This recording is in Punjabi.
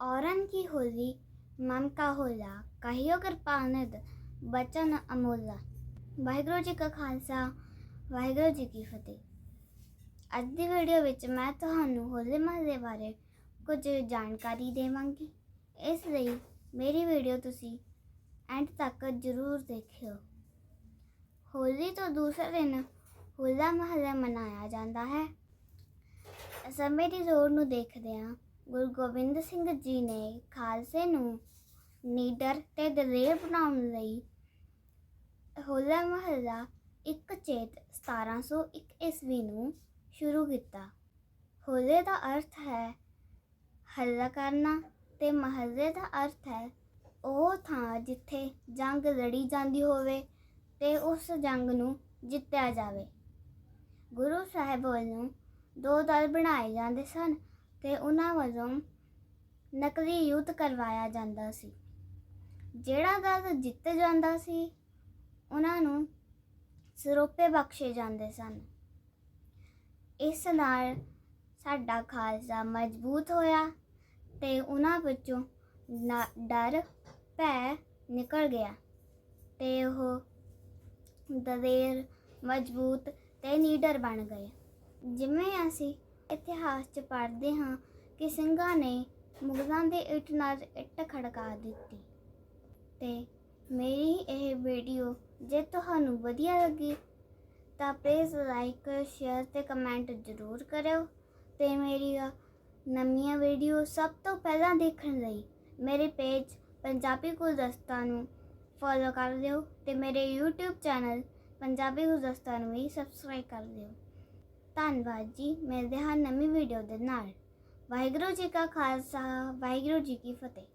ਔਰਨ ਕੀ ਹੋਲੀ ਮਮ ਕਾ ਹੋਲਾ ਕਹਿਓ ਕਿਰਪਾਨਦ ਬਚਨ ਅਮੋਲਾ ਵਾਹਿਗੁਰੂ ਜੀ ਕਾ ਖਾਲਸਾ ਵਾਹਿਗੁਰੂ ਜੀ ਕੀ ਫਤਿਹ ਅੱਜ ਦੀ ਵੀਡੀਓ ਵਿੱਚ ਮੈਂ ਤੁਹਾਨੂੰ ਹੋਲੇ ਮਹੱਲੇ ਬਾਰੇ ਕੁਝ ਜਾਣਕਾਰੀ ਦੇਵਾਂਗੀ ਇਸ ਲਈ ਮੇਰੀ ਵੀਡੀਓ ਤੁਸੀਂ ਐਂਡ ਤੱਕ ਜ਼ਰੂਰ ਦੇਖਿਓ ਹੋਲੀ ਤੋਂ ਦੂਸਰੇ ਦਿਨ ਹੋਲਾ ਮਹੱਲਾ ਮਨਾਇਆ ਜਾਂਦਾ ਹੈ ਸਮੇਂ ਦੀ ਜ਼ੋਰ ਨੂੰ ਦੇਖਦਿਆਂ ਗੁਰੂ ਗੋਬਿੰਦ ਸਿੰਘ ਜੀ ਨੇ ਖਾਲਸੇ ਨੂੰ ਨੀਡਰ ਤੇ ਦਲੇਰ ਬਣਾਉਣ ਲਈ ਹੋਲਾ ਮਹੱਲਾ ਇੱਕ ਚੇਤ 1701 ਈਸਵੀ ਨੂੰ ਸ਼ੁਰੂ ਕੀਤਾ। ਹੋਲੇ ਦਾ ਅਰਥ ਹੈ ਹੱਲਾ ਕਰਨਾ ਤੇ ਮਹੱਲੇ ਦਾ ਅਰਥ ਹੈ ਉਹ ਥਾਂ ਜਿੱਥੇ ਜੰਗ ਲੜੀ ਜਾਂਦੀ ਹੋਵੇ ਤੇ ਉਸ ਜੰਗ ਨੂੰ ਜਿੱਤਿਆ ਜਾਵੇ। ਗੁਰੂ ਸਾਹਿਬ ਵੱਲੋਂ ਦੋ ਦਲ ਬਣਾਏ ਜਾਂਦੇ ਸਨ। ਤੇ ਉਹਨਾਂ ਵੱਲੋਂ ਨਕਲੀ ਯੁੱਧ ਕਰਵਾਇਆ ਜਾਂਦਾ ਸੀ। ਜਿਹੜਾ ਦਲ ਜਿੱਤ ਜਾਂਦਾ ਸੀ, ਉਹਨਾਂ ਨੂੰ ਸਰੋਪੇ ਬਖਸ਼ੇ ਜਾਂਦੇ ਸਨ। ਇਸ ਨਾਲ ਸਾਡਾ ਖਾਲਸਾ ਮਜ਼ਬੂਤ ਹੋਇਆ ਤੇ ਉਹਨਾਂ ਵਿੱਚੋਂ ਡਰ, ਭੈ ਨਿਕਲ ਗਿਆ ਤੇ ਉਹ ਦਲੇਰ, ਮਜ਼ਬੂਤ ਤੇ ਨੀਡਰ ਬਣ ਗਏ। ਜਿਵੇਂ ਅਸੀਂ ਇਤਿਹਾਸ 'ਚ ਪੜ੍ਹਦੇ ਹਾਂ ਕਿ ਸਿੰਘਾਂ ਨੇ ਮੁਗਲਾਂ ਦੇ ਇੱਟ ਨਾਲ ਇੱਟ ਖੜਕਾ ਦਿੱਤੀ। ਤੇ ਮੇਰੀ ਇਹ ਵੀਡੀਓ ਜੇ ਤੁਹਾਨੂੰ ਵਧੀਆ ਲੱਗੀ ਤਾਂ ਪਲੀਜ਼ ਲਾਈਕ ਸ਼ੇਅਰ ਤੇ ਕਮੈਂਟ ਜ਼ਰੂਰ ਕਰਿਓ। ਤੇ ਮੇਰੀਆਂ ਨਵੀਆਂ ਵੀਡੀਓ ਸਭ ਤੋਂ ਪਹਿਲਾਂ ਦੇਖਣ ਲਈ ਮੇਰੇ ਪੇਜ ਪੰਜਾਬੀ ਗੁਲਦਸਤਾ ਨੂੰ ਫੋਲੋ ਕਰ ਦਿਓ ਤੇ ਮੇਰੇ YouTube ਚੈਨਲ ਪੰਜਾਬੀ ਗੁਲਦਸਤਾ ਨੂੰ ਵੀ ਸਬਸਕ੍ਰਾਈਬ ਕਰ ਦਿਓ। ਧੰਨਵਾਦ ਜੀ। ਮਿਲਦੇ ਹਾਂ ਨਵੀਂ ਵੀਡੀਓ ਦੇ ਨਾਲ। ਵਾਹਿਗੁਰੂ ਜੀ ਕਾ ਖਾਲਸਾ, ਵਾਹਿਗੁਰੂ ਜੀ ਕੀ ਫਤਿਹ।